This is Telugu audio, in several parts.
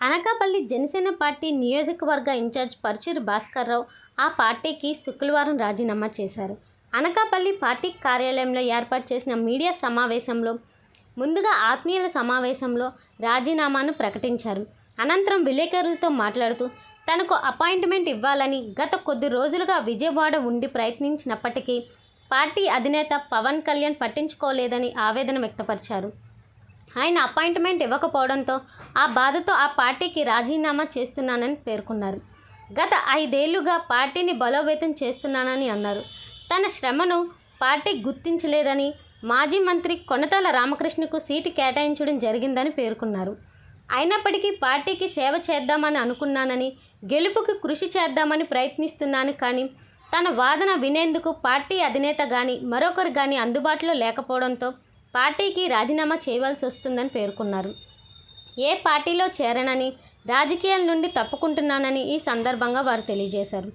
అనకాపల్లి జనసేన పార్టీ నియోజకవర్గ ఇన్ఛార్జ్ పరుచూరు భాస్కర్రావు ఆ పార్టీకి శుక్రవారం రాజీనామా చేశారు. అనకాపల్లి పార్టీ కార్యాలయంలో ఏర్పాటు చేసిన మీడియా సమావేశంలో ముందుగా ఆత్మీయుల సమావేశంలో రాజీనామాను ప్రకటించారు. అనంతరం విలేకరులతో మాట్లాడుతూ తనకు అపాయింట్మెంట్ ఇవ్వాలని గత కొద్ది రోజులుగా విజయవాడ ఉండి ప్రయత్నించినప్పటికీ పార్టీ అధినేత పవన్ కళ్యాణ్ పట్టించుకోలేదని ఆవేదన వ్యక్తపరిచారు. ఆయన అపాయింట్మెంట్ ఇవ్వకపోవడంతో ఆ బాధతో ఆ పార్టీకి రాజీనామా చేస్తున్నానని పేర్కొన్నారు. గత ఐదేళ్ళుగా పార్టీని బలోపేతం చేస్తున్నానని అన్నారు. తన శ్రమను పార్టీ గుర్తించలేదని మాజీ మంత్రి కొనతాల రామకృష్ణకు సీటు కేటాయించడం జరిగిందని పేర్కొన్నారు. అయినప్పటికీ పార్టీకి సేవ చేద్దామని అనుకున్నానని గెలుపుకు కృషి చేద్దామని ప్రయత్నిస్తున్నాను కానీ తన వాదన వినేందుకు పార్టీ అధినేత కానీ మరొకరు కానీ అందుబాటులో లేకపోవడంతో పార్టీకి రాజీనామా చేయవలసి వస్తుందని పేర్కొన్నారు. ఏ పార్టీలో చేరనని రాజకీయాల నుండి తప్పుకుంటున్నానని ఈ సందర్భంగా వారు తెలియజేశారు.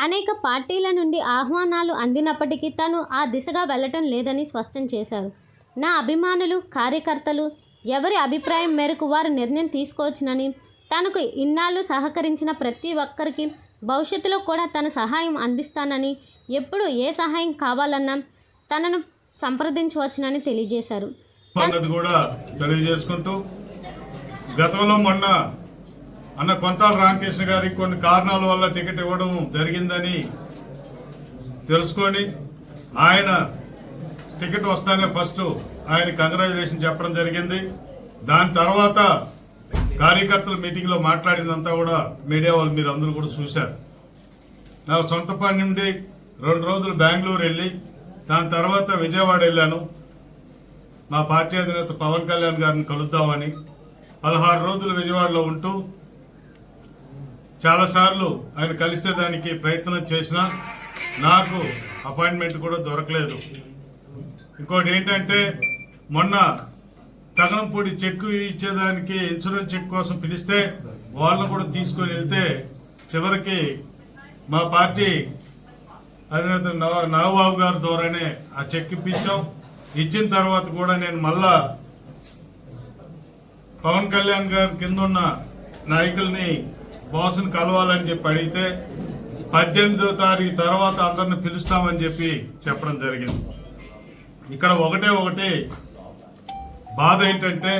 అనేక పార్టీల నుండి ఆహ్వానాలు అందినప్పటికీ తాను ఆ దిశగా వెళ్ళటం లేదని స్పష్టం చేశారు. నా అభిమానులు కార్యకర్తలు ఎవరి అభిప్రాయం మేరకు వారు నిర్ణయం తీసుకోవచ్చునని తనకు ఇన్నాళ్ళు సహకరించిన ప్రతి ఒక్కరికి భవిష్యత్తులో కూడా తన సహాయం అందిస్తానని ఎప్పుడు ఏ సహాయం కావాలన్నా తనను సంప్రదించవచ్చునని తెలియజేశారు. కూడా తెలియజేసుకుంటూ గతంలో మొన్న అన్న కొంతాల రామకృష్ణ గారికి కొన్ని కారణాల వల్ల టికెట్ ఇవ్వడం జరిగిందని తెలుసుకొని ఆయన టికెట్ వస్తానే ఫస్ట్ ఆయన కంగ్రాచులేషన్ చెప్పడం జరిగింది. దాని తర్వాత కార్యకర్తల మీటింగ్లో మాట్లాడిందంతా కూడా మీడియా వాళ్ళు మీరు అందరూ కూడా చూశారు. నా సొంత పని నుండి రెండు రోజులు బెంగళూరు వెళ్ళి దాని తర్వాత విజయవాడ వెళ్ళాను. మా పార్టీ అధినేత పవన్ కళ్యాణ్ గారిని కలుద్దామని పదహారు రోజులు విజయవాడలో ఉంటూ చాలాసార్లు ఆయన కలిసే దానికి ప్రయత్నం చేసినా నాకు అపాయింట్మెంట్ కూడా దొరకలేదు. ఇంకోటి ఏంటంటే మొన్న తగనంపూడి చెక్ ఇచ్చేదానికి ఇన్సూరెన్స్ చెక్ కోసం పిలిస్తే వాళ్ళని కూడా తీసుకొని వెళ్తే చివరికి మా పార్టీ అధినేత నాగబాబు గారి ద్వారానే ఆ చెక్ ఇప్పించాం. ఇచ్చిన తర్వాత కూడా నేను మళ్ళా పవన్ కళ్యాణ్ గారి కింద ఉన్న నాయకుల్ని బాసును కలవాలని చెప్పి అడిగితే పద్దెనిమిదో తారీఖు తర్వాత అందరిని పిలుస్తామని చెప్పి చెప్పడం జరిగింది. ఇక్కడ ఒకటే ఒకటి బాధ ఏంటంటే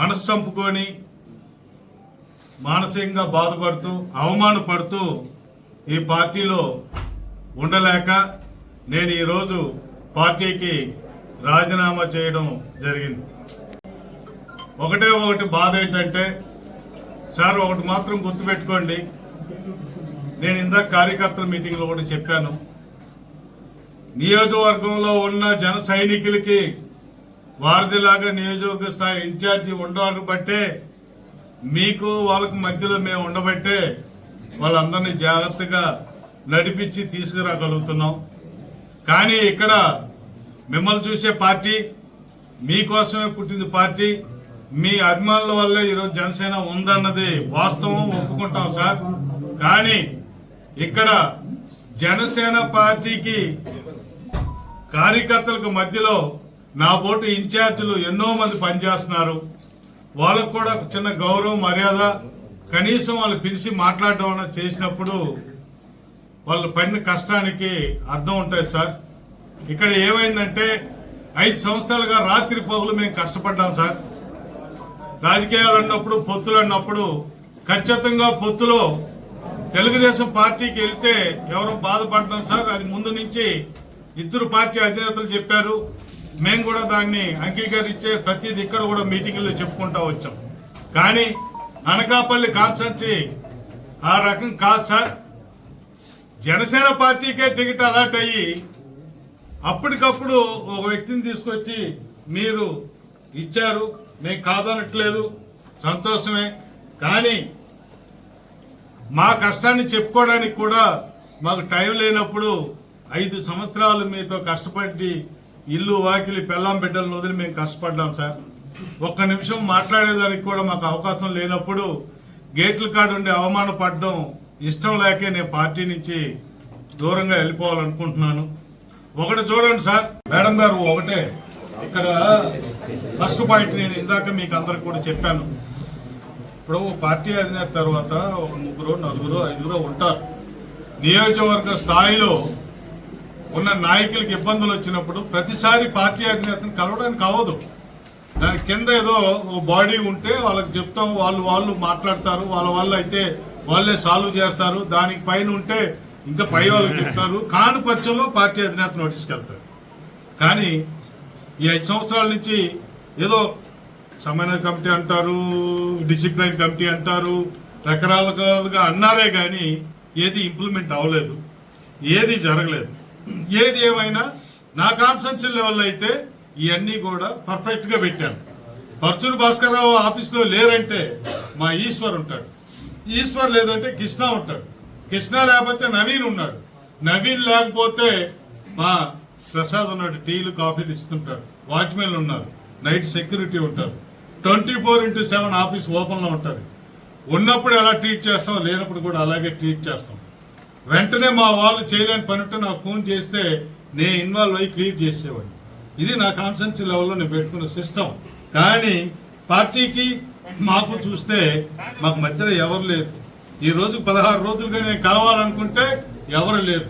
మనసు చంపుకొని మానసికంగా బాధపడుతూ అవమానపడుతూ ఈ పార్టీలో ఉండలేక నేను ఈరోజు పార్టీకి రాజీనామా చేయడం జరిగింది. ఒకటే ఒకటి బాధ ఏంటంటే సార్ ఒకటి మాత్రం గుర్తుపెట్టుకోండి. నేను ఇందాక కార్యకర్తల మీటింగ్లో కూడా చెప్పాను. నియోజకవర్గంలో ఉన్న జన సైనికులకి వారధిలాగా నియోజకవర్గ స్థాయి ఇన్ఛార్జి ఉండవాలని బట్టే మీకు వాళ్ళకి మధ్యలో మేము ఉండబట్టే వాళ్ళందరినీ జాగ్రత్తగా నడిపించి తీసుకురాగలుగుతున్నాం. కానీ ఇక్కడ మిమ్మల్ని చూసే పార్టీ మీకోసమే పుట్టింది పార్టీ. మీ అభిమానుల వల్లే ఈరోజు జనసేన ఉందన్నది వాస్తవం ఒప్పుకుంటాం సార్. కానీ ఇక్కడ జనసేన పార్టీకి కార్యకర్తలకు మధ్యలో నా బోటు ఇన్ఛార్జీలు ఎన్నో మంది పనిచేస్తున్నారు. వాళ్ళకు కూడా చిన్న గౌరవం మర్యాద కనీసం వాళ్ళు పిలిచి మాట్లాడడం అన్న చేసినప్పుడు వాళ్ళు పడిన కష్టానికి అర్థం ఉంటుంది సార్. ఇక్కడ ఏమైందంటే ఐదు సంవత్సరాలుగా రాత్రి పగులు మేము కష్టపడ్డాం సార్. రాజకీయాలు అన్నప్పుడు పొత్తులు అన్నప్పుడు ఖచ్చితంగా పొత్తులో తెలుగుదేశం పార్టీకి వెళ్తే ఎవరు బాధపడడం సార్. అది ముందు నుంచి ఇద్దరు పార్టీ అధినేతలు చెప్పారు. మేము కూడా దాన్ని అంగీకరించే ప్రతిది ఇక్కడ కూడా మీటింగుల్లో చెప్పుకుంటా వచ్చాం. కానీ అనకాపల్లి కాన్సర్చి ఆ రకం కాదు సార్. జనసేన పార్టీకే టికెట్ అలాట్ అయ్యి అప్పటికప్పుడు ఒక వ్యక్తిని తీసుకొచ్చి మీరు ఇచ్చారు. మేము కాదనట్లేదు సంతోషమే. కానీ మా కష్టాన్ని చెప్పుకోవడానికి కూడా మాకు టైం లేనప్పుడు ఐదు సంవత్సరాలు మీతో కష్టపడి ఇల్లు వాకిలి పెళ్ళాం బిడ్డలను వదిలి మేము కష్టపడ్డాం సార్. ఒక్క నిమిషం మాట్లాడేదానికి కూడా మాకు అవకాశం లేనప్పుడు గేట్ల కాడ ఉండి అవమానపడడం ఇష్టం లేకే నేను పార్టీ నుంచి దూరంగా వెళ్ళిపోవాలనుకుంటున్నాను. ఒకటి చూడండి సార్. మేడం గారు ఒకటే. ఇక్కడ ఫస్ట్ పాయింట్ నేను ఇందాక మీకు అందరికి కూడా చెప్పాను. ఇప్పుడు పార్టీ అధినేత తర్వాత ఒక ముగ్గురు నలుగురు ఐదుగురు ఉంటారు. నియోజకవర్గ స్థాయిలో ఉన్న నాయకులకు ఇబ్బందులు వచ్చినప్పుడు ప్రతిసారి పార్టీ అధినేతను కలవడానికి అవ్వదు దాని కింద ఏదో ఓ బాడీ ఉంటే వాళ్ళకి చెప్తాం వాళ్ళు వాళ్ళు మాట్లాడతారు వాళ్ళ వాళ్ళు అయితే వాళ్ళే సాల్వ్ చేస్తారు. దానికి పైన ఉంటే ఇంకా పై వాళ్ళకి చెప్తారు కాని పక్షంలో పార్టీ అధినేత నోటీస్కి వెళ్తారు కానీ ఈ ఐదు సంవత్సరాల నుంచి ఏదో సమన్వయ కమిటీ అంటారు డిసిప్లిన్ కమిటీ అంటారు రకరకాలుగా అన్నారే కానీ ఏది ఇంప్లిమెంట్ అవ్వలేదు ఏది జరగలేదు. ఏది ఏమైనా నా కాన్సెన్షన్ లెవెల్ అయితే ఇవన్నీ కూడా పర్ఫెక్ట్గా పెట్టాను. పర్చూరు భాస్కర్ రావు ఆఫీస్లో లేరంటే మా ఈశ్వర్ ఉంటాడు. ఈశ్వర్ లేదంటే కృష్ణ ఉంటాడు. కృష్ణ లేకపోతే నవీన్ ఉన్నాడు. నవీన్ లేకపోతే మా ప్రసాద్ ఉన్నాడు టీలు కాఫీలు ఇస్తుంటాడు. వాచ్మెన్లు ఉన్నారు నైట్ సెక్యూరిటీ ఉంటారు. Twenty four into seven office ఓపెన్లో ఉంటుంది ఉన్నప్పుడు ఎలా ట్రీట్ చేస్తాం లేనప్పుడు కూడా అలాగే ట్రీట్ చేస్తాం. వెంటనే మా వాళ్ళు చేయలేని పని ఉంటే నాకు ఫోన్ చేస్తే నేను ఇన్వాల్వ్ అయ్యి క్లియర్ చేసేవాడిని. ఇది నా కాన్సెన్సీ లెవెల్లో నేను పెట్టుకున్న సిస్టమ్ కానీ పార్టీకి మాకు చూస్తే మాకు మధ్యలో ఎవరు లేదు ఈ రోజు పదహారు రోజులుగా నేను కలవాలనుకుంటే ఎవరు లేరు.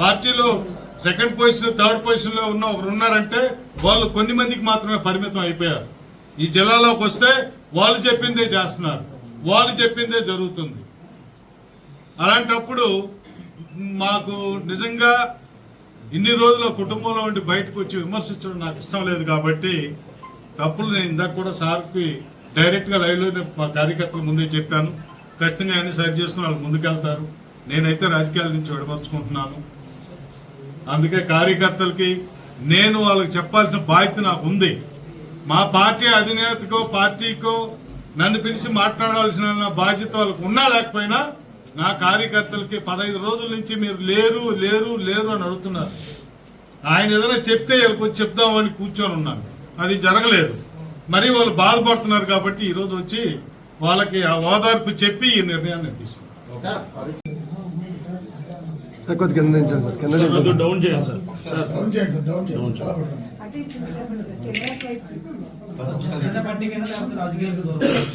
పార్టీలో సెకండ్ పొజిషన్ థర్డ్ పొజిషన్లో ఉన్న ఒకరు ఉన్నారంటే వాళ్ళు కొన్ని మందికి మాత్రమే పరిమితం అయిపోయారు. ఈ జిల్లాలోకి వస్తే వాళ్ళు చెప్పిందే చేస్తున్నారు. వాళ్ళు చెప్పిందే జరుగుతుంది. అలాంటప్పుడు మాకు నిజంగా ఇన్ని రోజులు కుటుంబంలో ఉండి బయటకు వచ్చి విమర్శించడం నాకు ఇష్టం లేదు కాబట్టి తప్పులు నేను ఇందాక కూడా సార్కి డైరెక్ట్గా లైవ్లో మా కార్యకర్తల ముందే చెప్పాను. ఖచ్చితంగా అన్ని సరి చేసుకుని వాళ్ళు ముందుకెళ్తారు. నేనైతే రాజకీయాల నుంచి విడమర్చుకుంటున్నాను అందుకే కార్యకర్తలకి నేను వాళ్ళకి చెప్పాల్సిన బాధ్యత నాకు ఉంది. మా పార్టీ అధినేతకో పార్టీకో నన్ను పిలిచి మాట్లాడాల్సిన బాధ్యత వాళ్ళకు ఉన్నా లేకపోయినా నా కార్యకర్తలకి పదహైదు రోజుల నుంచి మీరు లేరు లేరు లేరు అని అడుగుతున్నారు. ఆయన ఏదైనా చెప్తే వీళ్ళకి చెప్దామని కూర్చొని ఉన్నాను. అది జరగలేదు. మరి వాళ్ళు బాధపడుతున్నారు కాబట్టి ఈరోజు వచ్చి వాళ్ళకి ఆ ఓదార్పు చెప్పి ఈ నిర్ణయాన్ని నేను తీసుకున్నాను సార్ కొద్దిగా కింద దించండి సార్ కింద దించండి. డౌన్ చేయండి సార్. సార్ డౌన్ చేయండి సార్ డౌన్ చేయండి చాలా పడుతుంది అటు ఇటు చెప్పండి సార్ కెమెరా సైడ్ చూసి.